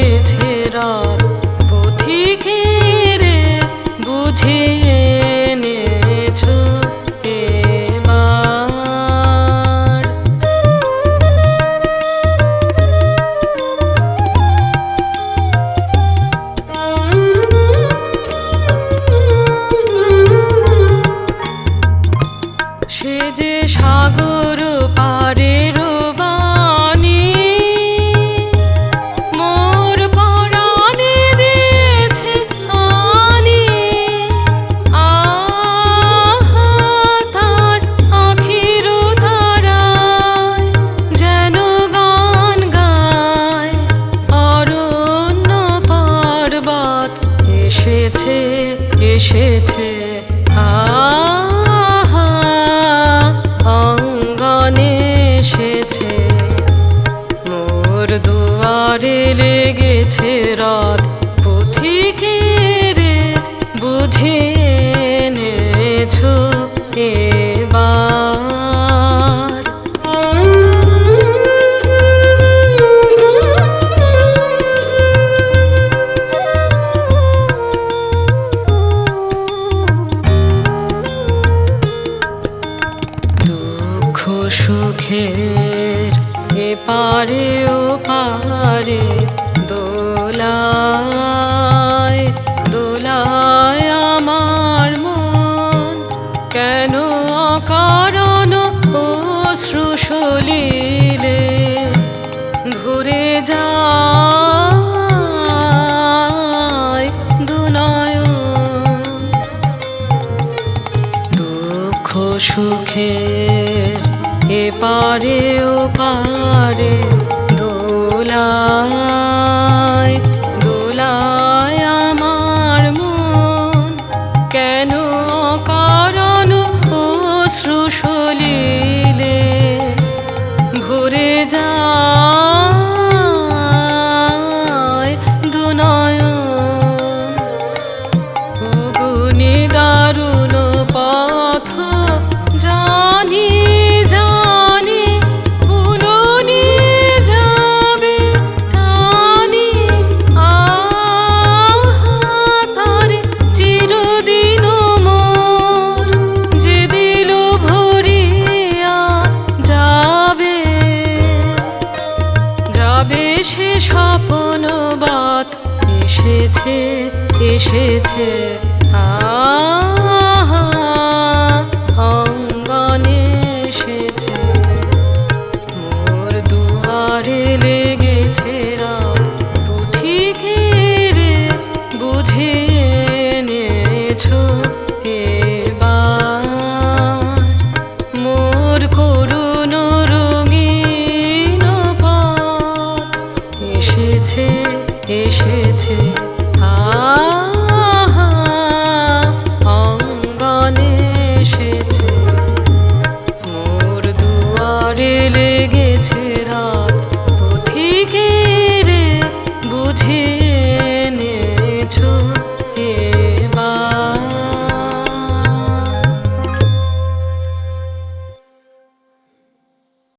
গেছে রথ পথিকের বুঝে এসেছে। আহা অঙ্গনে এসেছে। মোর দুয়ারে লেগেছে রথ। পুথিকে রে বুঝে সুখের এ পারে ও পারে দোলা পারে ও পারে দোলা। এসে স্বপ্নবাদ এসেছে এসেছে। আ গেছে অঙ্গনে এসেছে। মোর দুয়ারে লেগেছে।